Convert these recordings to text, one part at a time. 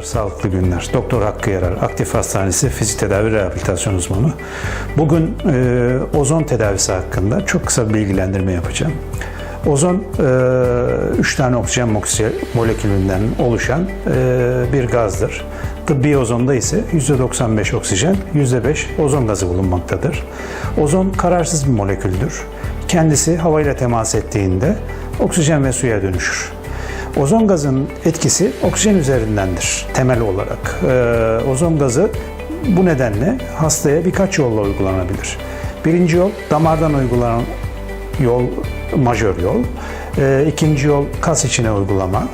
Merhabalar, sağlıklı günler. Doktor Hakkı Yarar, Aktif Hastanesi Fizik Tedavi Rehabilitasyon Uzmanı. Bugün e, ozon tedavisi hakkında çok kısa bir bilgilendirme yapacağım. Ozon, 3 tane oksijen molekülünden oluşan e, bir gazdır. Tıbbi ozonda ise %95 oksijen, %5 ozon gazı bulunmaktadır. Ozon kararsız bir moleküldür. Kendisi havayla temas ettiğinde oksijen ve suya dönüşür. Ozon gazının etkisi oksijen üzerindendir temel olarak. Ee, ozon gazı bu nedenle hastaya birkaç yolla uygulanabilir. Birinci yol damardan uygulanan yol majör yol. Ee, ikinci yol kas içine uygulama.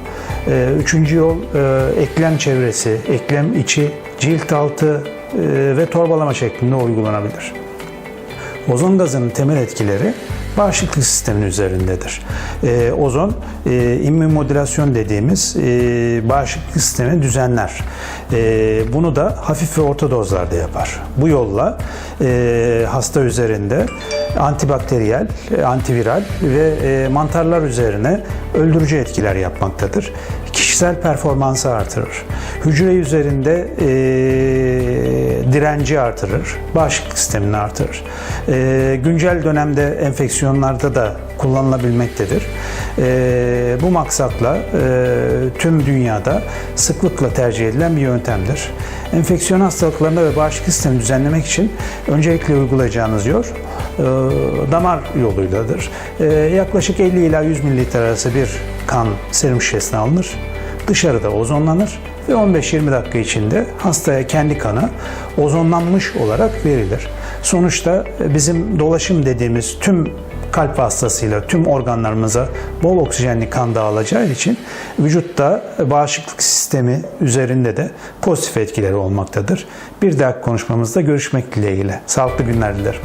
Ee, üçüncü yol e, eklem çevresi, eklem içi, cilt altı e, ve torbalama şeklinde uygulanabilir. Ozon gazının temel etkileri bağışıklık sistemin üzerindedir. Ee, ozon e, immünmodülasyon dediğimiz e, bağışıklık sistemi düzenler. E, bunu da hafif ve orta dozlarda yapar. Bu yolla e, hasta üzerinde antibakteriyel, e, antiviral ve e, mantarlar üzerine öldürücü etkiler yapmaktadır. Kişisel performansı artırır. Hücre üzerinde e, direnci artırır, bağışıklık sistemini artırır. E, güncel dönemde enfeksiyonlarda da kullanılabilmektedir. E, bu maksatla e, tüm dünyada sıklıkla tercih edilen bir yöntemdir. Enfeksiyon hastalıklarında ve bağışıklık sistemini düzenlemek için öncelikle uygulayacağınız yol e, damar yoluyladır. E, yaklaşık 50 ila 100 mililitre arası bir kan serum şişesine alınır. Dışarıda ozonlanır ve 15-20 dakika içinde hastaya kendi kanı ozonlanmış olarak verilir. Sonuçta bizim dolaşım dediğimiz tüm kalp hastasıyla tüm organlarımıza bol oksijenli kan dağılacağı için vücutta bağışıklık sistemi üzerinde de pozitif etkileri olmaktadır. Bir dahaki konuşmamızda görüşmek dileğiyle. Sağlıklı günler dilerim.